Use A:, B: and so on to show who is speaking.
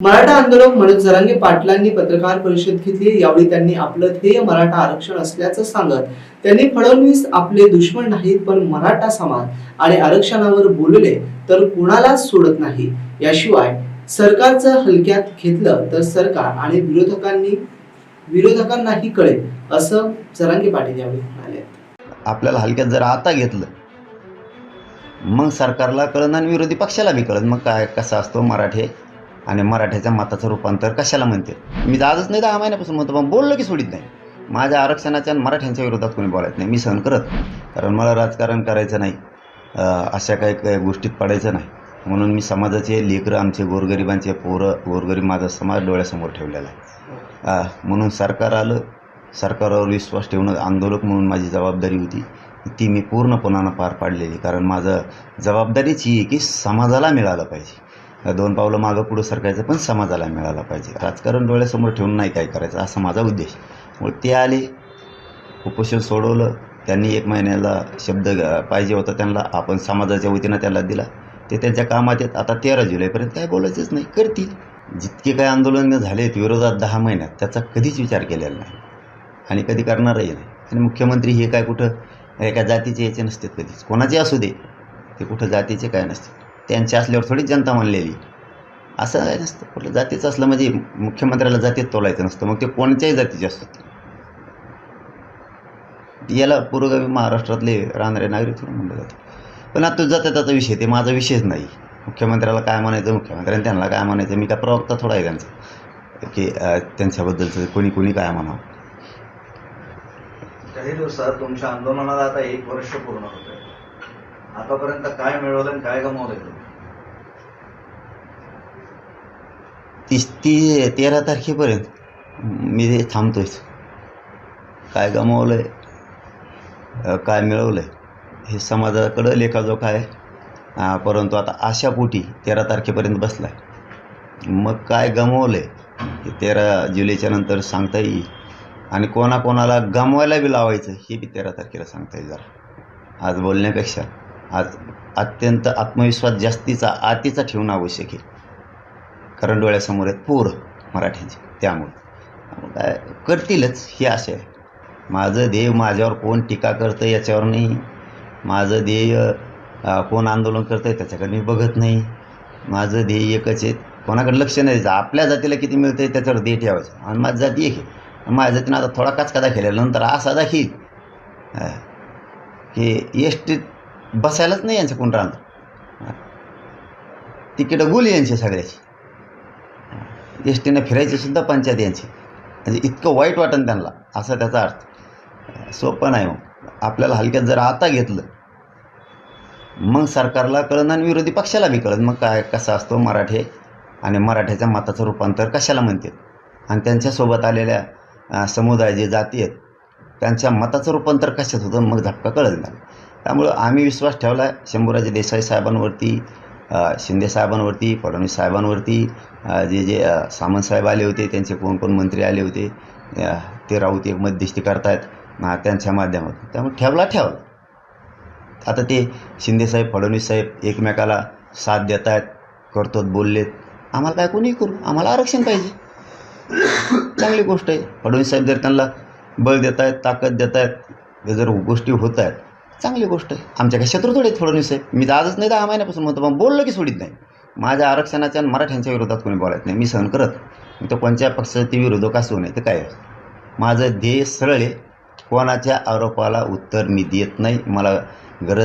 A: मराठा आंदोलक मनोज जरांगे पाटलांनी पत्रकार परिषद घेतली. यावेळी त्यांनी आपलं ध्येय मराठा आरक्षण असल्याचं सांगत त्यांनी फडणवीस आपले दुश्मन नाहीत पण मराठा समाज आणि आरक्षणावर बोलले तर कुणालाच सोडत नाही. याशिवाय सरकारचं हलक्यात घेतलं तर सरकार आणि विरोधकांनी विरोधकांनाही कळेल असं जरांगे पाटील यावेळी म्हणाले.
B: आपल्याला हलक्यात जर आता घेतलं मग सरकारला कळण आणि विरोधी पक्षाला बी कळन मग काय कसा असतो मराठे? आणि मराठ्याच्या मताचं रूपांतर कशाला म्हणते? मी आजच नाही दहा महिन्यापासून म्हणतो पण बोललो की सोडित नाही. माझ्या आरक्षणाच्या आणि मराठ्यांच्या विरोधात कोणी बोलायचं नाही. मी सहन करत कारण मला राजकारण करायचं नाही. अशा काही काही गोष्टीत पडायचं नाही. म्हणून मी समाजाचे लेकरं आमचे गोरगरिबांचे पोरं गोरगरीब माझा समाज डोळ्यासमोर ठेवलेला आहे. म्हणून सरकार आलं. सरकारवर विश्वास ठेवणं आंदोलक म्हणून माझी जबाबदारी होती. ती मी पूर्णपणानं पार पाडलेली. कारण माझं जबाबदारीच ही आहे की समाजाला मिळालं पाहिजे. दोन पावलं मागं पुढं सरकायचं पण समाजाला मिळालं पाहिजे. राजकारण डोळ्यासमोर ठेवून नाही काय करायचं असा माझा उद्देश. मग ते आले उपोषण सोडवलं त्यांनी एक महिन्याला शब्द पाहिजे होता त्यांना आपण समाजाच्या वतीनं त्याला दिला. ते त्यांच्या कामात येत आता तेरा जुलैपर्यंत काय बोलायचंच नाही करतील. जितके काय आंदोलन झालेत विरोधात दहा महिन्यात त्याचा कधीच विचार केलेला नाही. आणि कधी करणारही नाही. आणि मुख्यमंत्री हे काय कुठं एका जातीचे याचे नसतात कधीच. कोणाचे असू दे ते कुठं जातीचे काय नसते त्यांचे असल्यावर थोडी जनता म्हणलेली. असं काय नसतं. कुठलं जातीचं असलं म्हणजे मुख्यमंत्र्याला जातीत तोलायचं नसतं. मग ते कोणत्याही जातीचे असतात. याला पुरोगामी महाराष्ट्रातले राहणारे नागरिक थोडं म्हणलं जातं. पण आता जाता त्याचा विषय. ते माझा विषयच नाही. मुख्यमंत्र्याला काय म्हणायचं? मुख्यमंत्र्यांनी त्यांना काय म्हणायचं? मी काय प्रवक्ता थोडा आहे त्यांचा. की त्यांच्याबद्दलचं कोणी कोणी काय म्हणावं?
C: काही दिवसात तुमच्या आंदोलनाला आता एक वर्ष पूर्ण होतं आतापर्यंत काय मिळवलं आणि काय गमावलं
B: तीस ती तेरा तारखेपर्यंत. मी ते थांबतोयच. काय गमावलं आहे काय मिळवलं आहे हे समाजाकडं लेखाजोखा आहे. परंतु आता आशापोटी तेरा तारखेपर्यंत बसला आहे मग काय गमावलं आहे हे तेरा जुलैच्या नंतर सांगता येईल. आणि कोणाकोणाला गमवायला बी लावायचं हे बी तेरा तारखेला सांगता येईल जरा. आज बोलण्यापेक्षा. आज अत्यंत आत्मविश्वास जास्तीचा आतीचा ठेवणं आवश्यक आहे. कारण डोळ्यासमोर आहेत पूर मराठ्यांचे. त्यामुळे. काय करतीलच हे आशय आहे. माझं ध्येय माझ्यावर कोण टीका करतं याच्यावर नाही. माझं ध्येय कोण आंदोलन करतं आहे त्याच्याकडे मी बघत नाही. माझं ध्येय एकच आहे कोणाकडे लक्ष नाही द्यायचं. आपल्या जातीला किती मिळतं आहे त्याच्यावर ध्येय ठेवायचं. आणि माझी जाती एक आहे. माझ्या जातीनं आता थोडा काच कदा केलेला नंतर असा दाखील की एस बसायलाच नाही यांचं कोण राहणार? तिकीटं गुली यांची सगळ्याची. एस टीनं फिरायची सुद्धा पंचायत यांची. म्हणजे इतकं वाईट वाटन त्यांना असा त्याचा अर्थ. सोपं नाही मग आपल्याला हलक्यात जर आता घेतलं मग सरकारला कळन आणि विरोधी पक्षाला बी कळत मग काय कसा असतो मराठे आणि मराठ्याच्या मताचं रूपांतर कशाला म्हणते आणि त्यांच्यासोबत आलेल्या समुदाय जे जाती आहेत त्यांच्या मताचं रूपांतर कशात होतं मग धक्का कळत नाही त्यामुळं आम्ही विश्वास ठेवला आहे शंभूराजे देसाई साहेबांवरती शिंदे साहेबांवरती फडणवीस साहेबांवरती जे जे अ, सामंत साहेब आले होते त्यांचे कोण कोण मंत्री आले होते ते राऊत एक मध्यस्थी करतायत त्यांच्या माध्यमातून. त्यामुळे ठेवला ठेवला. आता ते शिंदेसाहेब फडणवीस साहेब एकमेकाला साथ देत आहेत करतोत बोललेत. आम्हाला काय कोणी करू आम्हाला आरक्षण पाहिजे. चांगली गोष्ट आहे. फडणवीस साहेब जर त्यांना बळ देत आहेत ताकद देत आहेत जर गोष्टी होत आहेत चांगली गोष्ट आहे. आमच्या काही शत्रू थोडे थोडं निस मी तर आजच नाही दहा महिन्यापासून म्हणतो पण बोललं की सोडित नाही. माझ्या आरक्षणाच्या आणि मराठ्यांच्या विरोधात कोणी बोलायचं नाही. मी सहन करत मी तर कोणत्या पक्षाचे विरोधक असू नये तर काय? माझं ध्येय सरळ आहे. कोणाच्या आरोपाला उत्तर मी देत नाही. मला